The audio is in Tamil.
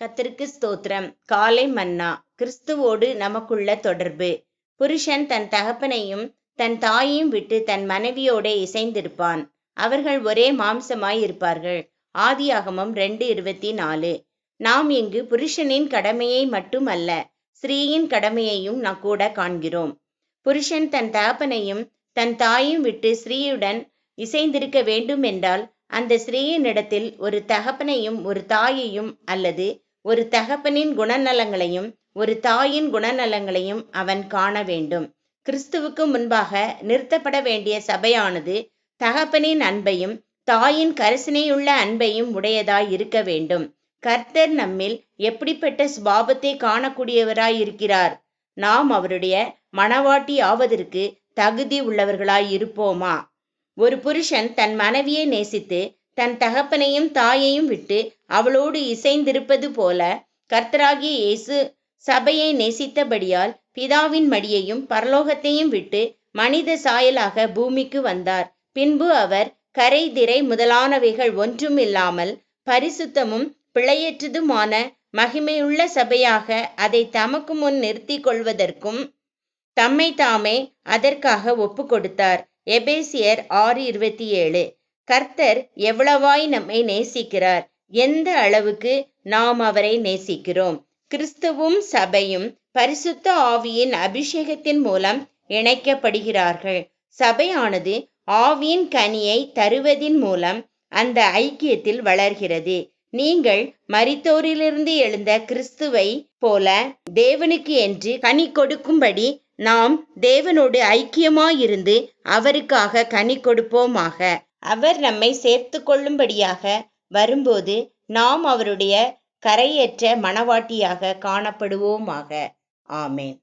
கத்திற்கு ஸ்தோத்திரம். காலை மன்னா. கிறிஸ்துவோடு நமக்குள்ள தொடர்பு. புருஷன் தன் தகப்பனையும் தன் தாயையும் விட்டு தன் மனைவியோட இசைந்திருப்பான். அவர்கள் ஒரே மாம்சமாய் இருப்பார்கள் ஆதியாகமம் ரெண்டு இருபத்தி நாலு. நாம் இங்கு புருஷனின் கடமையை மட்டுமல்ல ஸ்ரீயின் கடமையையும் நாம் கூட காண்கிறோம். புருஷன் தன் தகப்பனையும் தன் தாயையும் விட்டு ஸ்திரீயுடன் இசைந்திருக்க வேண்டும் என்றால் அந்த ஸ்திரீயினிடத்தில் ஒரு தகப்பனையும் ஒரு தாயையும் அல்லது ஒரு தகப்பனின் குணநலங்களையும் ஒரு தாயின் குணநலங்களையும் அவன் காண வேண்டும். கிறிஸ்துவுக்கு முன்பாக நிறுத்தப்பட வேண்டிய சபையானது தகப்பனின் அன்பையும் தாயின் கரிசனையுள்ள அன்பையும் உடையதாய் இருக்க வேண்டும். கர்த்தர் நம்மில் எப்படிப்பட்ட சுபாவத்தை காணக்கூடியவராய் இருக்கிறார் நாம் அவருடைய மனவாட்டி ஆவதற்கு தகுதி உள்ளவர்களாய் இருப்போமா? ஒரு புருஷன் தன் மனைவியை நேசித்து தன் தகப்பனையும் தாயையும் விட்டு அவளோடு இசைந்திருப்பது போல கர்த்தராகிய இயேசு சபையை நேசித்தபடியால் பிதாவின் மடியையும் பரலோகத்தையும் விட்டு மனித சாயலாக பூமிக்கு வந்தார். பின்பு அவர் கரை திரை முதலானவைகள் ஒன்றும் இல்லாமல் பரிசுத்தமும் பிழையற்றதுமான மகிமையுள்ள சபையாக அதை தமக்கு முன் நிறுத்தி கொள்வதற்கும் தம்மை தாமே அதற்காக ஒப்பு கொடுத்தார். எபேசியர் ஆறு இருபத்தி ஏழு. கர்த்தர் எவ்வளவாய் நம்மை நேசிக்கிறார்? எந்த அளவுக்கு நாம் அவரை நேசிக்கிறோம்? கிறிஸ்துவும் சபையும் பரிசுத்த ஆவியின் அபிஷேகத்தின் மூலம் இணைக்கப்படுகிறார்கள். சபையானது ஆவியின் கனியை தருவதின் மூலம் அந்த ஐக்கியத்தில் வளர்கிறது. நீங்கள் மரித்தோரிலிருந்து எழுந்த கிறிஸ்துவை போல தேவனுக்கு என்று கனி கொடுக்கும்படி நாம் தேவனோடு ஐக்கியமாயிருந்து அவருக்காக கனி கொடுப்போமாக. அவர் நம்மை சேர்த்து கொள்ளும்படியாக வரும்போது நாம் அவருடைய கரையற்ற மனவாட்டியாக காணப்படுவோமாக. ஆமேன்.